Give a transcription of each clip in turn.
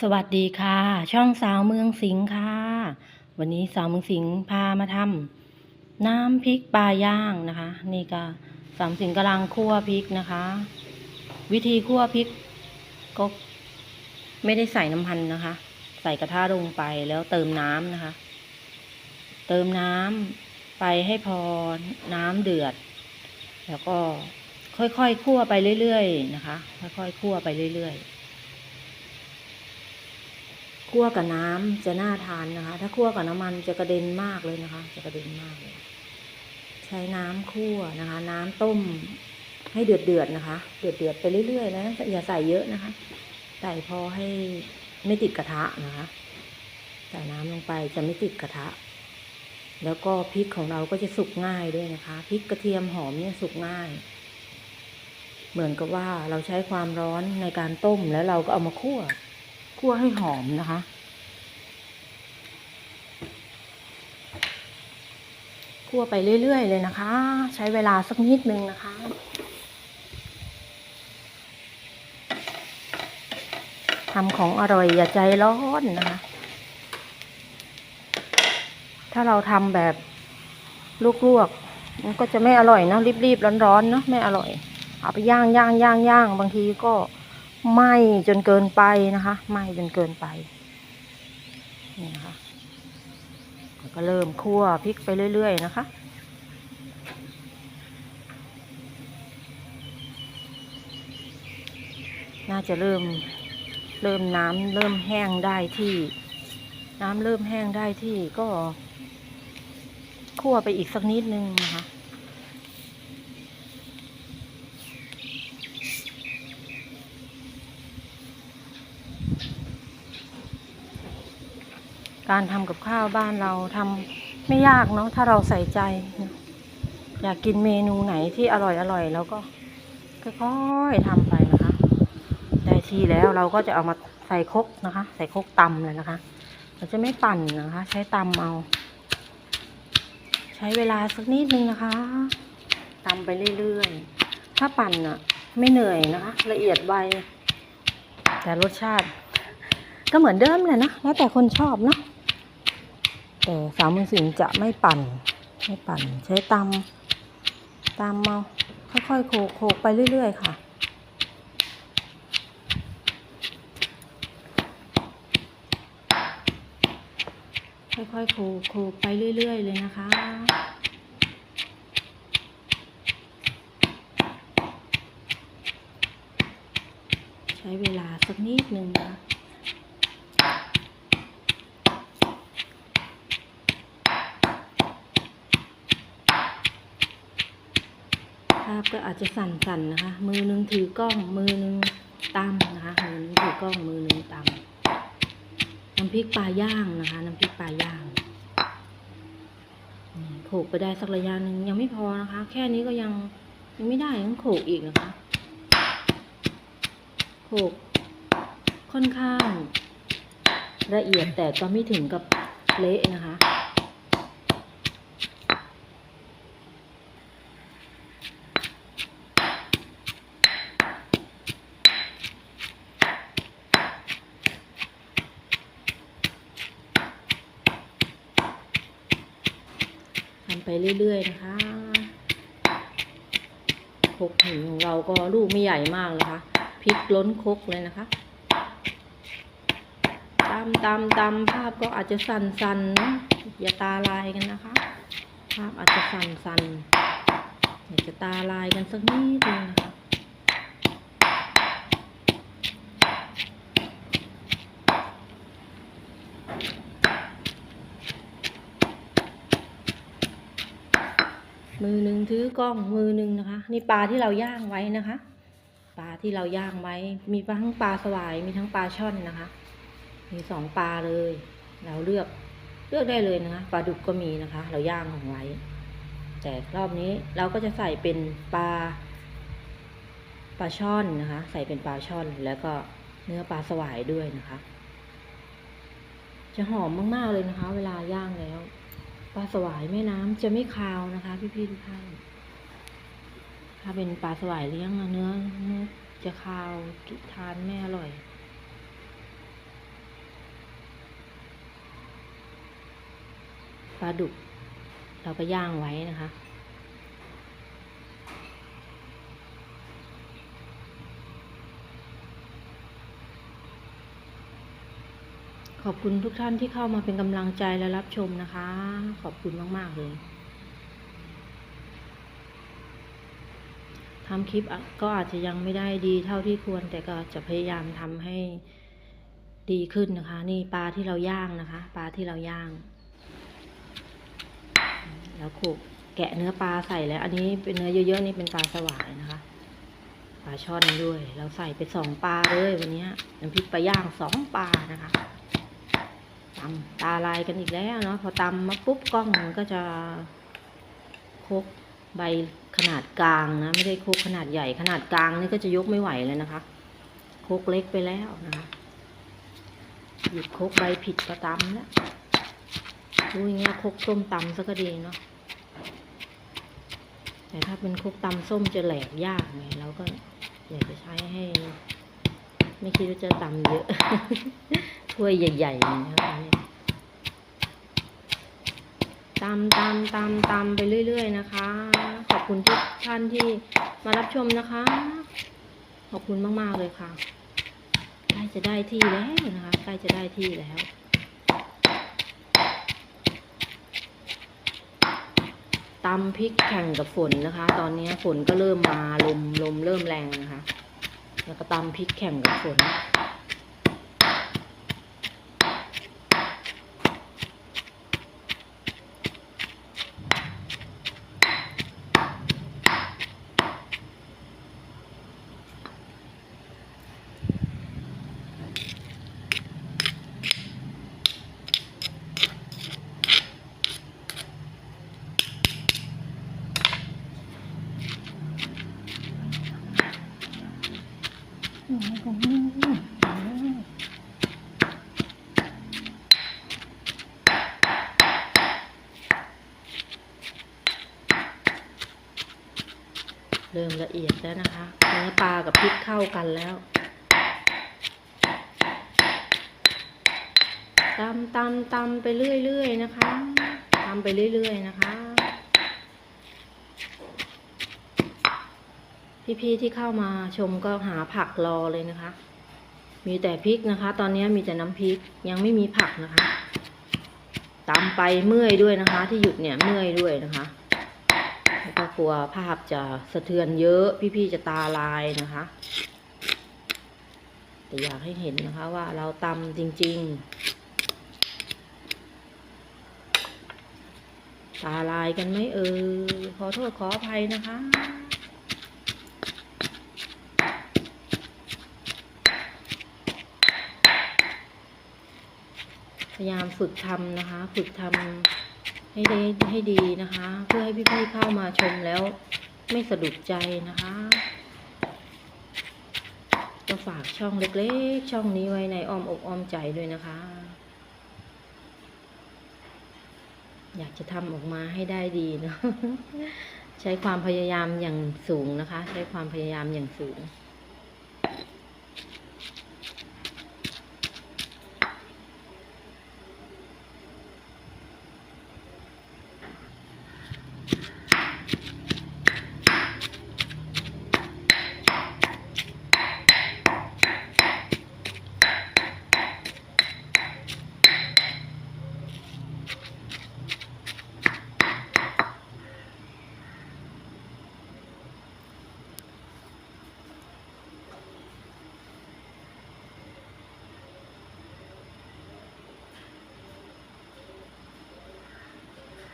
สวัสดีค่ะ ช่องสาวเมืองสิงห์ค่ะ วันนี้สาวเมืองสิงห์พามาทำน้ำพริกปลาย่างนะคะ นี่ก็สาวเมืองสิงห์กำลังคั่วพริกนะคะ วิธีคั่วพริกก็ไม่ได้ใส่น้ำพันนะคะ ใส่กระทะลงไปแล้วเติมน้ำนะคะ เติมน้ำไปให้พอน้ำเดือด แล้วก็ค่อยๆคั่วไปเรื่อยๆนะคะ ค่อยๆคั่วไปเรื่อยๆ คั่วกับน้ำจะน่าทานนะคะ ถ้าคั่วกับน้ำมันจะกระเด็นมากเลยนะคะ จะกระเด็นมากเลยใช้น้ำคั่วนะคะ น้ำต้ม ให้เดือดเดือดๆนะคะ เดือดเดือดๆไปเรื่อยๆนะอย่าใส่เยอะนะคะใส่พอให้ไม่ติดกระทะนะคะใส่น้ำลงไปจะไม่ติดกระทะ แล้วก็พริกของเราก็จะสุกง่ายด้วยนะคะพริกกระเทียมหอมเนี่ยสุกง่าย เหมือนกับว่าเราใช้ความร้อนในการต้มแล้วเราก็เอามาคั่ว คั่วให้หอมนะคะ คั่วไปเรื่อย ๆ เลยนะคะ ใช้เวลาสักนิดนึงนะคะทำของอร่อยอย่าใจร้อนนะคะ ถ้าเราทำแบบลวกๆมันก็จะไม่อร่อยเนอะรีบๆร้อนๆเนาะไม่อร่อย เอาไปย่างย่างย่างย่างบางทีก็ ไหมจนเกินไปนะคะไหมจนเกินไปนี่นะคะแล้วก็เริ่มคั่วพริกไปเรื่อย ๆ นะคะน่าจะเริ่มเริ่มน้ำเริ่มแห้งได้ที่ น้ำเริ่มแห้งได้ที่ก็คั่วไปอีกสักนิดนึงนะคะ การทำกับข้าวบ้านเราทำไม่ยากเนาะถ้าเราใส่ใจ อยากกินเมนูไหนที่อร่อยอร่อยเราก็ค่อยๆทำไปนะคะได้ที่แล้วเราก็จะเอามาใส่คกนะคะ ใส่คกตำเลยนะคะ เราจะไม่ปั่นนะคะ ใช้ตำเอา ใช้เวลาสักนิดนึงนะคะตำไปเรื่อยๆ ถ้าปั่นอะไม่เหนื่อยนะคะ ละเอียดไวแต่รสชาติ ก็เหมือนเดิมเลยนะ แล้วแต่คนชอบเนาะ แต่สาวมือสิงจะไม่ปั่นไม่ปั่นใช้ตำตำเอาค่อยๆโขกโขกไปเรื่อย ๆ ค่ะ ค่อยๆโขกโขกไปเรื่อย ๆ เลยนะคะใช้เวลาสักนิดนึงนะ ภาพก็อาจจะสั่นๆนะคะ มือหนึงถือกล้อง มือหนึงตำนะคะ มือหนึงถือกล้อง มือหนึงตำน้ำพริกปลาย่างนะคะ น้ำพริกปลาย่างโขกไปได้สักระยะหนึ่งยังไม่พอนะคะ แค่นี้ก็ยังยังไม่ได้ต้องโขกอีกนะคะโขกค่อนข้างละเอียดแต่ก็ไม่ถึงกับเละนะคะ ไปเรื่อยๆนะคะคกหินของเราก็ลูกไม่ใหญ่มากนะคะพริกล้นคกเลยนะคะตำตำตามภาพก็อาจจะสั่นๆนะอย่าตาลายกันนะคะ ภาพอาจจะสั่นๆอยากจะตาลายกันสักนิดนึงนะคะ มือหนึ่งถือกล้องมือหนึ่งนะคะ นี่ปลาที่เราย่างไว้นะคะ ปลาที่เราย่างไว้ มีทั้งปลาสวายมีทั้งปลาช่อนนะคะ มีสองปลาเลย เราเลือกเลือกได้เลยนะคะปลาดุกก็มีนะคะ เราย่างของไว้ แต่รอบนี้เราก็จะใส่เป็นปลาปลาช่อนนะคะ ใส่เป็นปลาช่อนแล้วก็เนื้อปลาสวายด้วยนะคะ จะหอมมากๆเลยนะคะ เวลาย่างแล้ว ปลาสวายแม่น้ำจะไม่คาวนะคะ พี่พี่ทุกท่านถ้าเป็นปลาสวายเลี้ยงเนื้อเนื้อจะคาวทานไม่อร่อยปลาดุก เราก็ย่างไว้นะคะ ขอบคุณทุกท่านที่เข้ามาเป็นกำลังใจและรับชมนะคะ ขอบคุณมาก ๆ เลยทำคลิปก็อาจจะยังไม่ได้ดีเท่าที่ควร แต่ก็จะพยายามทำให้ดีขึ้นนะคะ นี่ปลาที่เราย่างนะคะ ปลาที่เราย่าง แล้วขลกแกะเนื้อปลาใส่แล้ว อันนี้เป็นเนื้อเยอะ ๆ นี่เป็นปลาสวายนะคะปลาช่อนด้วย เราใส่ไปสองปลาเลยวันนี้น้ำพริกปลาย่างสองปลานะคะำตาลายกันอีกแล้วเนาะพอตำมาปุ๊บกล้องมันก็จะโคกใบขนาดกลางนะ ไม่ได้โคกขนาดใหญ่ขนาดกลางนี่ก็จะยกไม่ไหวเลยนะคะโคกเล็กไปแล้วนะคะหยิบโคกใบผิดก็ตำแล้วดูอย่างเงี้ยโคกส้มตำซะก็ดีเนาะแต่ถ้าเป็นครกตำส้มจะแหลกยากไงเราก็อยากจะใช้ให้ ไม่คิดว่าจะตำเยอะ ถ้วยใหญ่ๆนะคะเนี่ยตำตำตำตำไปเรื่อย ๆ นะคะ ขอบคุณทุกท่านที่มารับชมนะคะ ขอบคุณมาก ๆ เลยค่ะใกล้จะได้ที่แล้วนะคะใกล้จะได้ที่แล้วตำพริกแข่งกับฝนนะคะ ตอนนี้ฝนก็เริ่มมาลมลมเริ่มแรงนะคะ แล้วก็ตำพริกแข่งกับฝน เริ่มละเอียดแล้วนะคะเนื้อปลากับพริกเข้ากันแล้วตำตำตำไปเรื่อยๆนะคะตำไปเรื่อยๆนะคะพี่ๆที่เข้ามาชมก็หาผักรอเลยนะคะ มีแต่พริกนะคะ ตอนนี้มีแต่น้ำพริกยังไม่มีผักนะคะตำไปเมื่อยด้วยนะคะ ที่หยุดเนี่ยเมื่อยด้วยนะคะ แล้วก็กลัวภาพจะสะเทือนเยอะพี่ๆจะตาลายนะคะ แต่อยากให้เห็นนะคะว่าเราตำจริง ๆ ตาลายกันไหมเออขอโทษขออภัยนะคะพยายามฝึกทำนะคะ ฝึกทำ ให้ได้ให้ดีนะคะ เพื่อให้พี่ๆเข้ามาชมแล้ว ไม่สะดุดใจนะคะก็ฝากช่องเล็กๆ ช่องนี้ไว้ในอ้อมอกอ้อมใจด้วยนะคะ อยากจะทำออกมาให้ได้ดีเนาะใช้ความพยายามอย่างสูงนะคะ ใช้ความพยายามอย่างสูง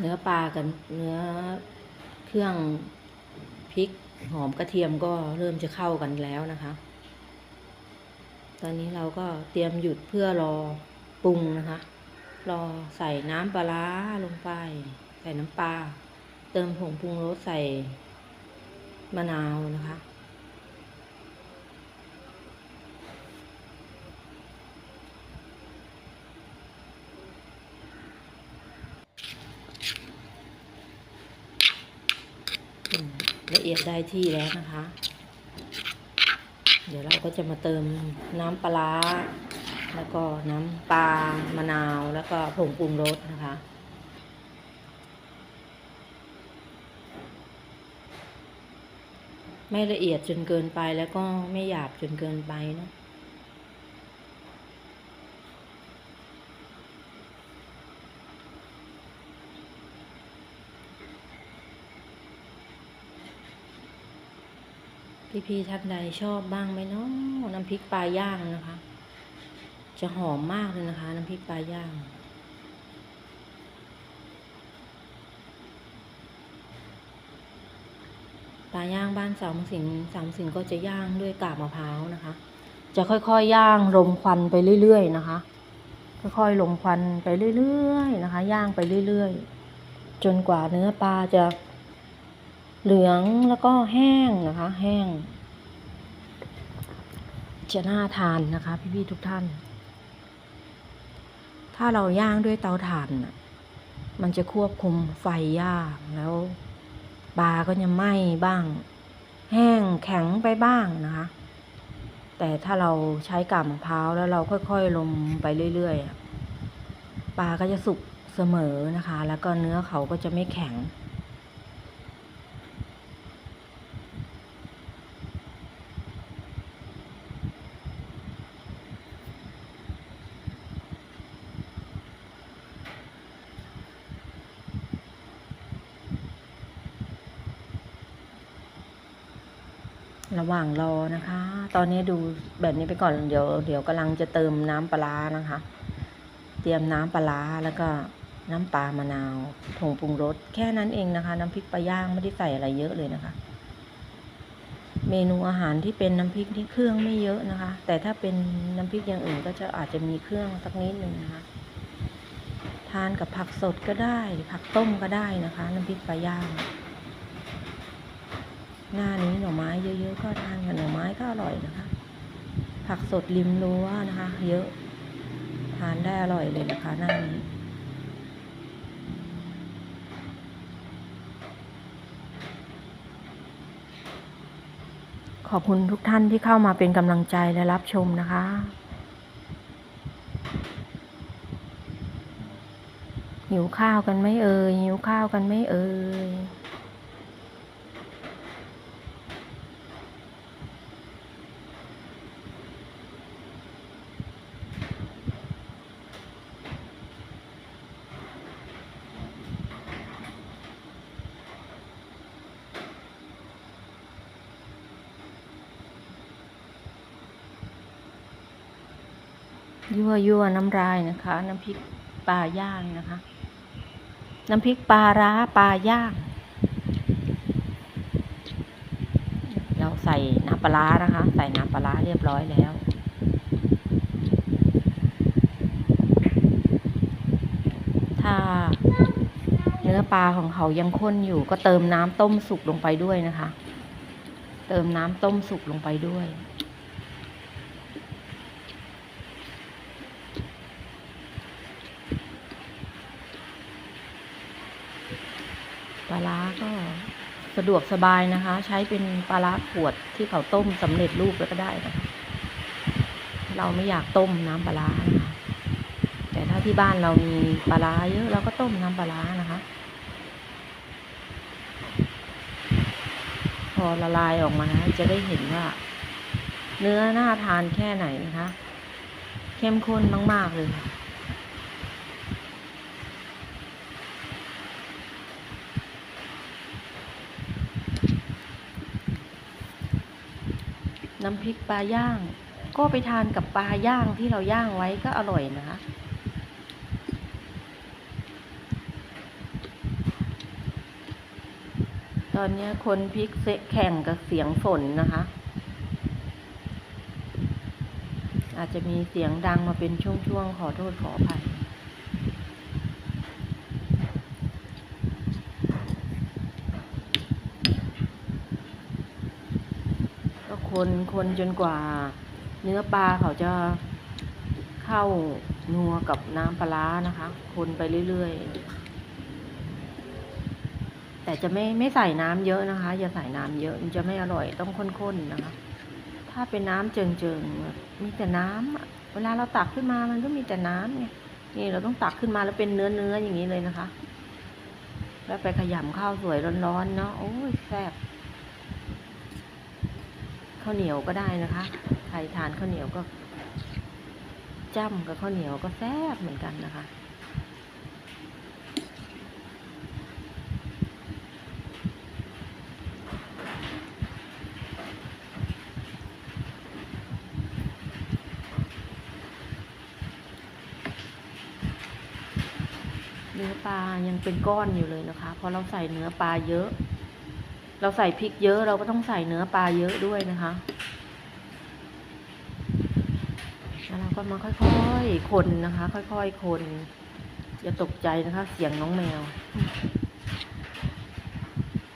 เนื้อปลากับเนื้อเครื่องพริกหอมกระเทียมก็เริ่มจะเข้ากันแล้วนะคะ ตอนนี้เราก็เตรียมหยุดเพื่อรอปรุงนะคะ รอใส่น้ำปลาร้าลงไป ใส่น้ำปลา เติมผงปรุงรสใส่มะนาวนะคะ อียดได้ที่แล้วนะคะ เดี๋ยวเราก็จะมาเติมน้ำปลา แล้วก็น้ำปลามะนาวแล้วก็ผงปรุงรสนะคะไม่ละเอียดจนเกินไปแล้วก็ไม่หยาบจนเกินไปเนาะ พี่ๆท่านใดชอบบ้างไหมเนาะน้ำพริกปลาย่างนะคะ จะหอมมากเลยนะคะ น้ำพริกปลาย่างปลาย่างบ้านสามสินสามสินก็จะย่างด้วยกาบมะพร้าวนะคะ จะค่อยๆย่างรมควันไปเรื่อยๆนะคะ ค่อยๆลมควันไปเรื่อยๆนะคะ ย่างไปเรื่อยๆ จนกว่าเนื้อปลาจะ เหลืองแล้วก็แห้งนะคะ แห้ง จะน่าทานนะคะ พี่ๆทุกท่าน ถ้าเราย่างด้วยเตาถ่านมันจะควบคุมไฟยางแล้วปลาก็จะไหม้บ้าง แห้งแข็งไปบ้างนะคะ แต่ถ้าเราใช้กาบมะพร้าวแล้วเราค่อยๆลมไปเรื่อยๆอะปลาก็จะสุกเสมอนะคะ แล้วก็เนื้อเขาก็จะไม่แข็ง ว่างรอนะคะ ตอนนี้ดูแบบนี้ไปก่อนเดี๋ยวเดี๋ยวกำลังจะเติมน้ำปลานะคะ เตรียมน้ำปลาร้าแล้วก็น้ำปลามะนาวผงปรุงรสแค่นั้นเองนะคะ น้ำพริกปลาย่างไม่ได้ใส่อะไรเยอะเลยนะคะ เมนูอาหารที่เป็นน้ำพริกที่เครื่องไม่เยอะนะคะ แต่ถ้าเป็นน้ำพริกอย่างอื่นก็จะอาจจะมีเครื่องสักนิดหนึ่งนะคะทานกับผักสดก็ได้ผักต้มก็ได้นะคะ น้ำพริกปลาย่าง หน้านี้หน่อไม้เยอะๆก็ทานกับหน่อไม้ก็อร่อยนะคะ ผักสดริมรั้วนะคะ เยอะ ทานได้อร่อยเลยนะคะหน้านี้ขอบคุณทุกท่านที่เข้ามาเป็นกำลังใจและรับชมนะคะ หิวข้าวกันไม่เอ่ยหิวข้าวกันไม่เอ่ย วยั่วน้ำลายนะคะ น้ำพริกปลาย่างนะคะ น้ำพริกปลาร้าปลาย่าง เราใส่น้ำปลานะคะ ใส่น้ำปลาเรียบร้อยแล้วถ้าเนื้อปลาของเขายังข้นอยู่ก็เติมน้ำต้มสุกลงไปด้วยนะคะ เติมน้ำต้มสุกลงไปด้วย ปลาร้าก็สะดวกสบายนะคะ ใช้เป็นปลาร้าขวดที่เขาต้มสำเร็จรูปแล้วก็ได้นะคะเราไม่อยากต้มน้ำปลาร้านะคะแต่ถ้าที่บ้านเรามีปลาร้าเยอะเราก็ต้มน้ำปลาร้านะคะ พอละลายออกมานะจะได้เห็นว่า เนื้อน่าทานแค่ไหนนะคะ เข้มข้นมาก ๆ เลยค่ะ น้ำพริกปลาย่าง ก็ไปทานกับปลาย่างที่เราย่างไว้ก็อร่อยนะคะตอนนี้คนพริกเสแข่งกับเสียงฝนนะคะ อาจจะมีเสียงดังมาเป็นช่วงๆขอโทษขออภัย ก็ คนคนจนกว่า เนื้อปลาเขาจะเข้านัวกับน้ำปลาร้านะคะ คนไปเรื่อยๆ แต่จะไม่ไม่ใส่น้ำเยอะนะคะ อย่าใส่น้ำเยอะมันจะไม่อร่อยต้องข้นๆนะคะ ถ้าเป็นน้ำเจิงๆ มีแต่น้ำเวลาเราตักขึ้นมามันก็มีแต่น้ำไงนี่เราต้องตักขึ้นมาแล้วเป็นเนื้อเนื้อๆอย่างนี้เลยนะคะ แล้วไปขยำข้าวสวยร้อนๆเนาะโอ้ยแซ่บาวเหนียวก็ได้นะคะ ใครทานข้าวเหนียวก็จ้ำกับข้าวเหนียวก็แซ่บเหมือนกันนะคะ เนื้อปลายังเป็นก้อนอยู่เลยนะคะ เพราะเราใส่เนื้อปลาเยอะ เราใส่พริกเยอะเราก็ต้องใส่เนื้อปลาเยอะด้วยนะคะแล้วเราก็มาค่อยๆคนนะคะ ค่อยๆคนอย่าตกใจนะคะ เสียงน้องแมว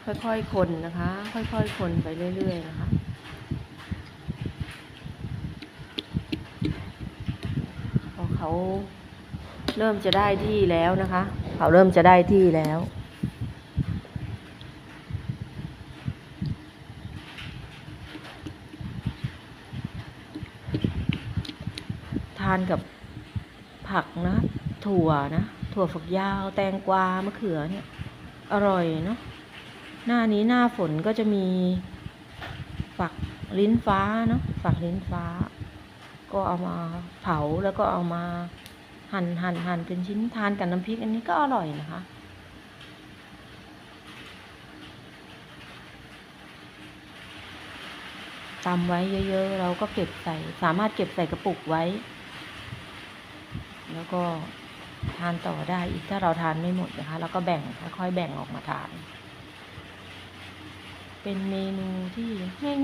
ค่อยๆคนนะคะ ค่อยๆคนไปเรื่อยๆนะคะพอเขาเริ่มจะได้ที่แล้วนะคะ เขาเริ่มจะได้ที่แล้วานกับผักนะ ถั่วนะ ถั่วฝักยาว แตงกวามะเขือเนี่ย อร่อยเนาะหน้านี้หน้าฝนก็จะมีฝักลิ้นฟ้าเนาะฝักลิ้นฟ้า ก็เอามาเผาแล้วก็เอามาหั่นหั่นหั่นเป็นชิ้นทานกับน้ำพริกอันนี้ก็อร่อยนะคะตำไว้เยอะๆ เราก็เก็บใส่ สามารถเก็บใส่กระปุกไว้ แล้วก็ทานต่อได้อีกถ้าเราทานไม่หมดนะคะ แล้วก็แบ่งค่อยๆแบ่งออกมาทาน เป็นเมนูที่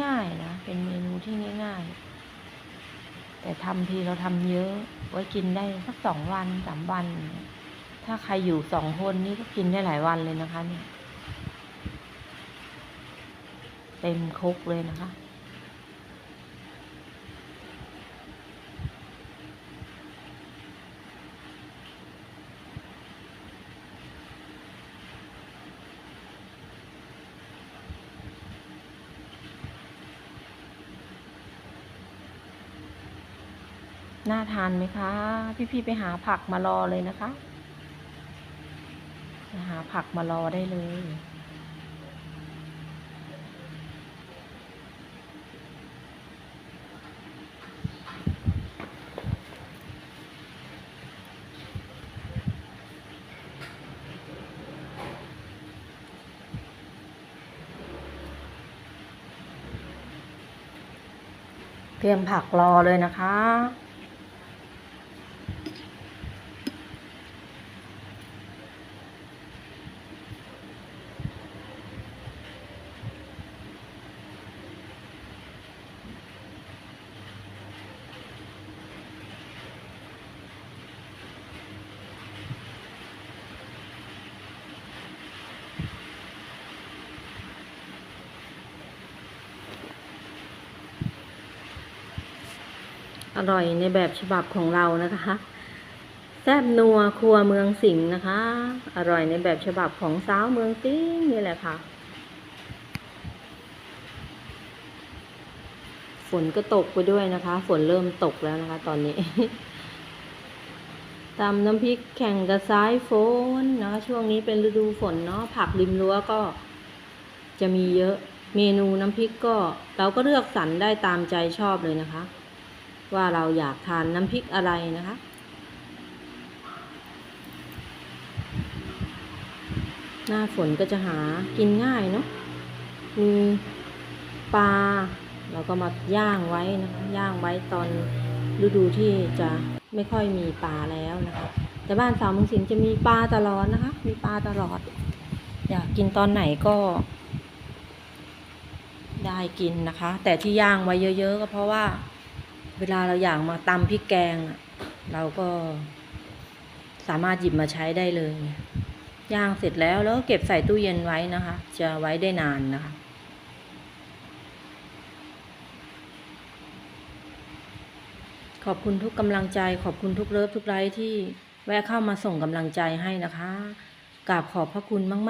ง่ายๆนะ เป็นเมนูที่ง่าย ๆ แต่ทำทีเราทำเยอะ ไว้กินได้สักสองวันสามวัน ถ้าใครอยู่สองคนนี่ก็กินได้หลายวันเลยนะคะเนี่ย เต็มครกเลยนะคะ น่าทานไหมคะ พี่ๆไปหาผักมารอเลยนะคะหาผักมารอได้เลย เตรียมผักรอเลยนะคะ อร่อยในแบบฉบับของเรานะคะแซบนัวครัวเมืองสิงห์นะคะ อร่อยในแบบฉบับของสาวเมืองสิงห์นี่แหละค่ะ ฝนก็ตกไปด้วยนะคะ ฝนเริ่มตกแล้วนะคะ ตอนนี้ตำน้ำพริกแข่งกับสายฝนนะะช่วงนี้เป็นฤดูฝนเนาะผักริมรั้วก็ จะมีเยอะ เมนูน้ำพริกก็ เราก็เลือกสรรได้ตามใจชอบเลยนะคะ ว่าเราอยากทานน้ำพริกอะไรนะคะ หน้าฝนก็จะหากินง่ายเนาะมีปลาเราก็มาย่างไว้นะคะย่างไว้ตอนฤดูที่จะไม่ค่อยมีปลาแล้วนะคะ แต่บ้านสาวมืองสิงจะมีปลาตลอดนะคะ มีปลาตลอด อยากกินตอนไหนก็ ได้กินนะคะ แต่ที่ย่างไว้เยอะ ๆ ก็เพราะว่า เวลาเราอยากมาตำพริกแกง เราก็สามารถหยิบมาใช้ได้เลย ย่างเสร็จแล้วแล้วก็เก็บใส่ตู้เย็นไว้นะคะ จะไว้ได้นานนะคะขอบคุณทุกกำลังใจ ขอบคุณทุกเลิฟทุกไลค์ที่แวะเข้ามาส่งกำลังใจให้นะคะกราบขอบพระคุณมาก ๆ